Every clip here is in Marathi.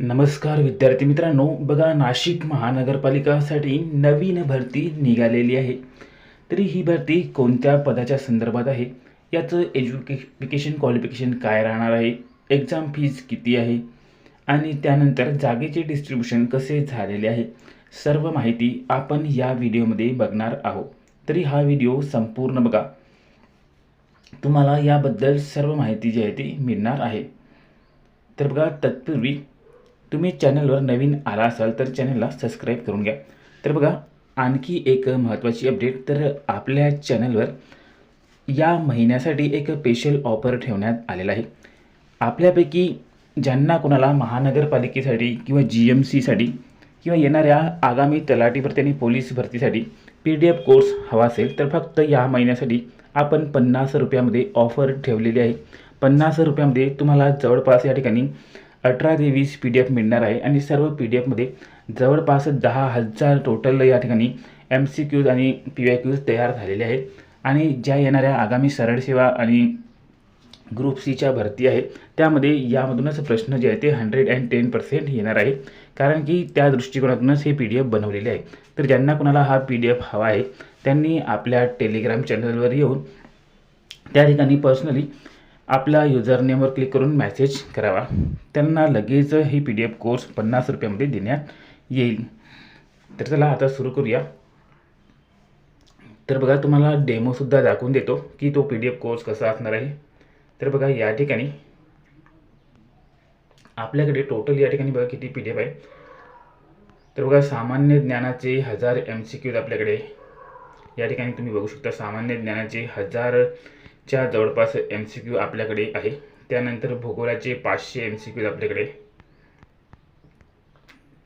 नमस्कार विद्यार्थी मित्रांनो बघा नाशिक महानगरपालिकासाठी नवीन भरती निघालेली आहे. तरी ही भरती कोणत्या पदाच्या संदर्भात आहे? याचं एज्युकेशन क्वालिफिकेशन काय राहणार आहे? एक्झाम फीज किती आहे? आणि त्यानंतर जागेचे डिस्ट्रीब्युशन कसे झालेले आहे? सर्व माहिती आपण या व्हिडिओमध्ये बघणार आहोत. तरी हा व्हिडिओ संपूर्ण बघा. तुम्हाला याबद्दल सर्व माहिती जी आहे ती मिळणार आहे. तर बघा तत्पूर्वी तुम्ही चॅनलवर नवीन आला असाल तर चॅनलला सबस्क्राईब करून घ्या. तर बघा आणखी एक महत्त्वाची अपडेट तर आपल्या चॅनलवर या महिन्यासाठी एक स्पेशल ऑफर ठेवण्यात आलेला आहे. आपल्यापैकी ज्यांना कोणाला महानगरपालिकेसाठी किंवा जी एम सीसाठी किंवा येणाऱ्या आगामी तलाठी भरती आणि पोलीस भरतीसाठी पी डी एफ कोर्स हवा असेल तर फक्त या महिन्यासाठी आपण पन्नास रुपयामध्ये ऑफर ठेवलेली आहे. पन्नास रुपयामध्ये तुम्हाला जवळपास या ठिकाणी अठरा ते वीस पी डी एफ मिळणार आहे आणि सर्व पी डी एफमध्ये जवळपास दहा हजार टोटल या ठिकाणी एम सी क्यूज आणि पी वाय क्यूज तयार झालेले आहेत. आणि ज्या येणाऱ्या आगामी सरळ सेवा आणि ग्रुप सीच्या भरती आहे त्यामध्ये यामधूनच प्रश्न जे आहे ते हंड्रेड अँड टेन पर्सेंट येणार आहे. कारण की त्या दृष्टिकोनातूनच हे पी डी एफ बनवलेले आहे. तर ज्यांना कोणाला हा पी डी एफ हवा आहे त्यांनी आपल्या टेलिग्राम चॅनलवर येऊन त्या ठिकाणी पर्सनली आपला युजरनेमवर क्लिक करून मॅसेज करावा. त्यांना लगेच ही पी डी एफ कोर्स पन्नास रुपयामध्ये देण्यात येईल. तर चला आता सुरू करूया. तर बघा तुम्हाला डेमोसुद्धा दाखवून देतो की तो पी डी एफ कोर्स कसा असणार आहे. तर बघा या ठिकाणी आपल्याकडे टोटल या ठिकाणी बघा किती पी डी एफ आहे. तर बघा सामान्य ज्ञानाचे हजार एम सी क्यूज आपल्याकडे. या ठिकाणी तुम्ही बघू शकता सामान्य ज्ञानाचे हजारच्या जवळपास एम सी क्यू आपल्याकडे आहे. त्यानंतर भूगोलाचे पाचशे एम सी क्यूज आपल्याकडे.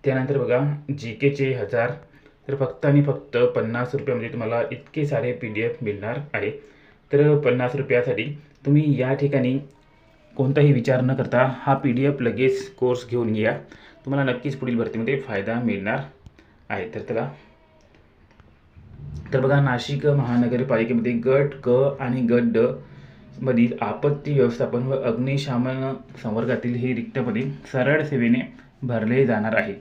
त्यानंतर बघा जी केचे हजार. तर फक्त आणि फक्त पन्नास रुपयामध्ये म्हणजे तुम्हाला इतके सारे पी डी एफ मिळणार आहे. तर पन्नास रुपयासाठी तुम्ही या ठिकाणी कोणताही विचार न करता हा पी डी एफ लगेच कोर्स घेऊन या तुम्हाला नक्कीच पुढील भरतीमध्ये फायदा मिळणार आहे. तर त्याला तर बघा नाशिक महानगरपालिकेमध्ये गट क आणि गट ड मधील आपत्ती व्यवस्थापन व अग्निशामन संवर्गातील ही रिक्त पदे सरळ सेवेने भरले जाणार आहे.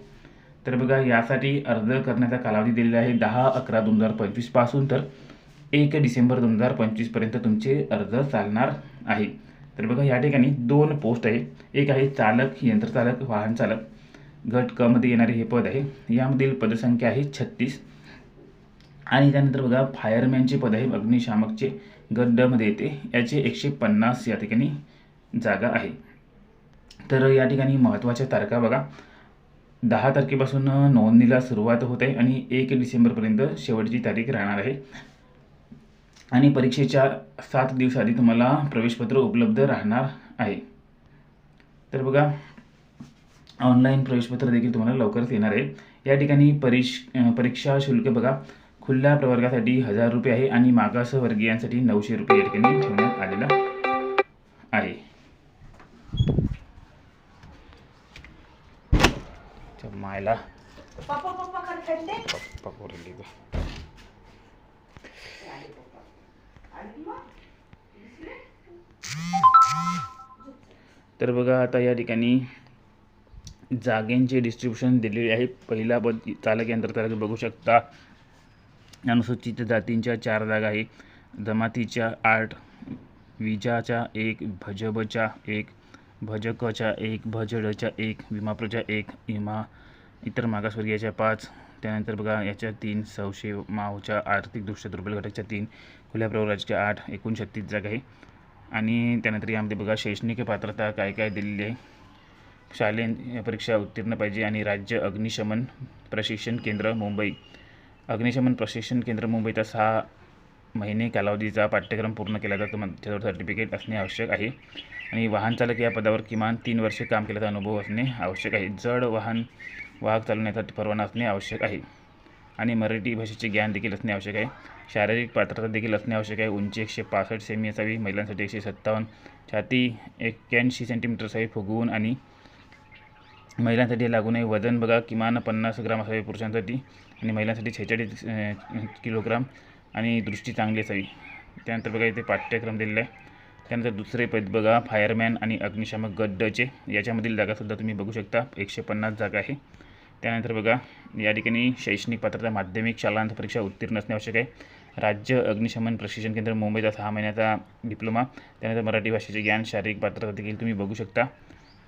तर बघा यासाठी अर्ज करण्याचा कालावधी दिलेला आहे दहा अकरा दोन हजार पंचवीसपासून तर एक डिसेंबर दोन हजार पंचवीसपर्यंत तुमचे अर्ज चालणार आहे. तर बघा या ठिकाणी दोन पोस्ट आहे. एक आहे चालक यंत्रचालक वाहन चालक गट कमध्ये येणारे हे पद आहे. यामधील पदसंख्या आहे छत्तीस. आणि त्यानंतर बघा फायरमॅनचे पद आहे अग्निशामकचे गड्डमध्ये मध्ये येते. याचे एकशे पन्नास या ठिकाणी जागा आहे. तर या ठिकाणी महत्त्वाच्या तारखा बघा. दहा तारखेपासून नोंदणीला सुरुवात होत आहे आणि एक डिसेंबरपर्यंत शेवटची तारीख राहणार आहे. आणि परीक्षेच्या सात दिवसाआधी तुम्हाला प्रवेशपत्र उपलब्ध राहणार आहे. तर बघा ऑनलाईन प्रवेशपत्र देखील तुम्हाला लवकरच येणार आहे. या ठिकाणी परीश परीक्षा शुल्क बघा. खुल्या प्रवर्गासाठी हजार रुपये आहे आणि मागासवर्गीयांसाठी नऊशे रुपये या ठिकाणी ठेवण्यात आलेला आहे. मायला. तर बघा आता या ठिकाणी जागेंचे डिस्ट्रीब्युशन दिलेले आहे. पहिला पद चालक यंत्रचालक बघू शकता. अनुसूचित जातींच्या चार जागा आहे जमातीच्या आठ विजाच्या एक भजबच्या एक भजकच्या एक भजडच्या एक विमाप्रच्या एक विमा इतर मागासवर्गीयाच्या पाच. त्यानंतर बघा याच्या तीन सौशे मावच्या आर्थिकदृष्ट्या दुर्बल घटकच्या तीन खुल्या प्रवराजच्या आठ एकूण छत्तीस जागा आहे आणि त्यानंतर यामध्ये बघा शैक्षणिक पात्रता काय काय दिलेली आहे? शालेय परीक्षा उत्तीर्ण पाहिजे आणि राज्य अग्निशमन प्रशिक्षण केंद्र मुंबई. अग्निशमन प्रशिक्षण केंद्र मुंबईचा सहा महिने कालावधीचा पाठ्यक्रम पूर्ण केला जातो. त्याच्यावर सर्टिफिकेट असणे आवश्यक आहे. आणि वाहन चालक या पदावर किमान तीन वर्षे काम केल्याचा अनुभव असणे आवश्यक आहे. जड वाहन वाहक चालवण्याचा परवाना असणे आवश्यक आहे. आणि मराठी भाषेचे ज्ञान देखील असणे आवश्यक आहे. शारीरिक पात्रता देखील असणे आवश्यक आहे. उंची एकशे पासष्ट सेमी असावी. महिलांसाठी एकशे सत्तावन्न छाती एक्क्याऐंशी सेंटीमीटर असावी. फुगवून आणि महिलांसाठी लागू नये वजन बघा किमान पन्नास ग्राम असावे पुरुषांसाठी. आणि महिलांसाठी छेचाळीस किलोग्राम आणि दृष्टी चांगली असावी. त्यानंतर बघा इथे पाठ्यक्रम दिलेला आहे. त्यानंतर दुसरे पद बघा फायरमॅन आणि अग्निशामक गड्डचे. याच्यामधील जागासुद्धा तुम्ही बघू शकता. एकशे पन्नास जागा आहे. त्यानंतर बघा या ठिकाणी शैक्षणिक पात्रता माध्यमिक शालांत परीक्षा उत्तीर्ण असणे आवश्यक आहे. राज्य अग्निशमन प्रशिक्षण केंद्र मुंबईचा सहा महिन्याचा डिप्लोमा. त्यानंतर मराठी भाषेचे ज्ञान शारीरिक पात्रता देखील तुम्ही बघू शकता.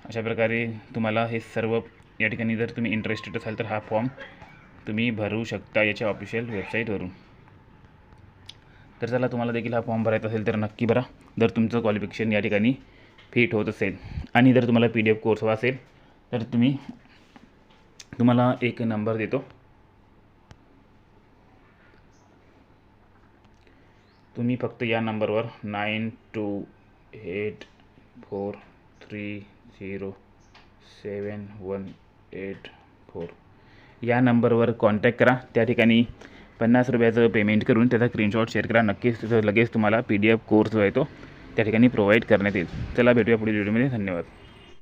अशा प्रकारे तुम्हाला हे सर्व या ठिकाणी जर तुम्ही इंटरेस्टेड असाल तर हा फॉर्म तुम्ही भरू शकता याच्या ऑफिशियल वेबसाईटवरून तर चला तुम्हाला देखील हा फॉर्म भरायचा असेल तर नक्की भरा. जर तुमचं क्वालिफिकेशन या ठिकाणी फिट होत असेल आणि जर तुम्हाला पी डी एफ कोर्स हवा असेल तर तुम्ही तुम्हाला एक नंबर देतो. तुम्ही फक्त या नंबरवर nine two eight four three zero seven one eight four या नंबरवर कॉन्टॅक्ट करा. त्या ठिकाणी पन्नास रुपयाचं पेमेंट करून त्याचा स्क्रीनशॉट शेअर करा. नक्कीच तिथं लगेच तुम्हाला पी डी एफ कोर्स जो आहे तो त्या ठिकाणी प्रोव्हाइड करण्यात येईल. चला भेटूया पुढील व्हिडिओमध्ये धन्यवाद.